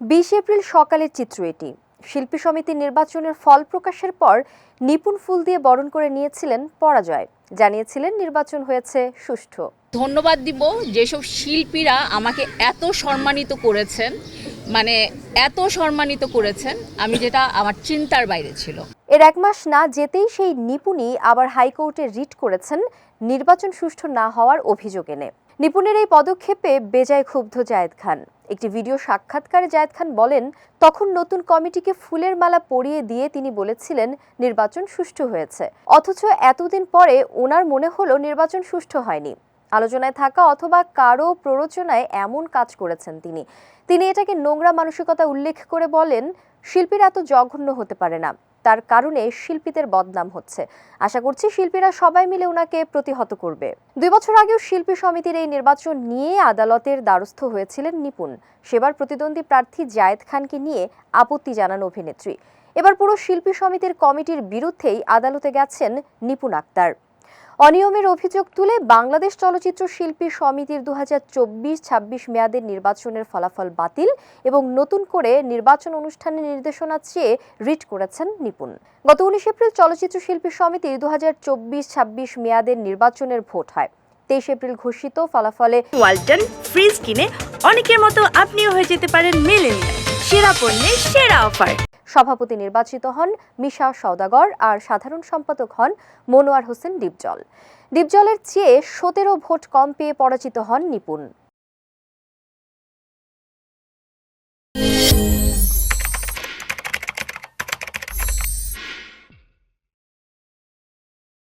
বিশ এপ্রিল সকালের চিত্র এটি। শিল্পী সমিতির নির্বাচনের ফল প্রকাশের পর নিপুণ ফুল দিয়ে বরণ করে নিয়েছিলেন পরাজয়। জানিয়েছিলেন নির্বাচন হয়েছে সুষ্ঠু। ধন্যবাদ দিব যেসব শিল্পীরা আমাকে এত সম্মানিত করেছেন মানে এত সম্মানিত করেছেন আমি যেটা আমার চিন্তার বাইরে ছিল। এর এক মাস না যেতেই সেই নিপুণই আবার হাইকোর্টে রিট করেছেন নির্বাচন সুষ্ঠু না হওয়ার অভিযোগ এনে। নিপুণের এই পদক্ষেপে বেজায় ক্ষুব্ধ জায়েদ খান। একটি ভিডিও সাক্ষাৎকারে জায়েদ খান বলেন, তখন নতুন কমিটিকে ফুলের মালা পরিয়ে দিয়ে তিনি বলেছিলেন নির্বাচন সুষ্ঠু হয়েছে। অথচ এতদিন পরে ওনার মনে হলো নির্বাচন সুষ্ঠু হয়নি। আলোচনায় থাকা অথবা কারও প্ররোচনায় এমন কাজ করেছেন তিনি। তিনি এটাকে নোংরা মানসিকতা উল্লেখ করে বলেন, শিল্পীরা এত জঘন্য হতে পারে না। তার কারণে শিল্পীদের বদনাম হচ্ছে। আশা করছি শিল্পীরা সবাই মিলে ওনাকে প্রতিহত করবে। দুই বছর আগেও শিল্পী সমিতির এই নির্বাচন নিয়ে আদালতের দ্বারস্থ হয়েছিলেন নিপুণ। সেবার প্রতিদ্বন্দ্বী প্রার্থী জায়েদ খানকে নিয়ে আপত্তি জানান অভিনেত্রী। এবার পুরো শিল্পী সমিতির কমিটির বিরুদ্ধেই আদালতে গেছেন নিপুণ আক্তার। অনিয়মের অভিযোগ তুলে বাংলাদেশ চলচ্চিত্র শিল্পী সমিতির দু হাজার চব্বিশ, ছাব্বিশ মেয়াদের নির্বাচনের ফলাফল বাতিল এবং নতুন করে নির্বাচন অনুষ্ঠানের নির্দেশনা চেয়ে রিট করেছেন নিপুণ। গত উনিশ এপ্রিল চলচ্চিত্র শিল্পী সমিতির দু হাজার চব্বিশ, ছাব্বিশ মেয়াদের নির্বাচনের ভোট হয়। তেইশ এপ্রিল ঘোষিত ফলাফলে ওয়ালটন ফ্রিজ কিনে অনেকের মতো আপনিও হয়ে যেতে পারেন মেলেনিয়া সেরা পণ্যের সেরা অফার। সভাপতি নির্বাচিত হন মিশা সওদাগর আর সাধারণ সম্পাদক হন মনোয়ার হোসেন ডিপজল ডিপজলের চেয়ে সতেরো ভোট কম পেয়ে পরাজিত হন নিপুণ।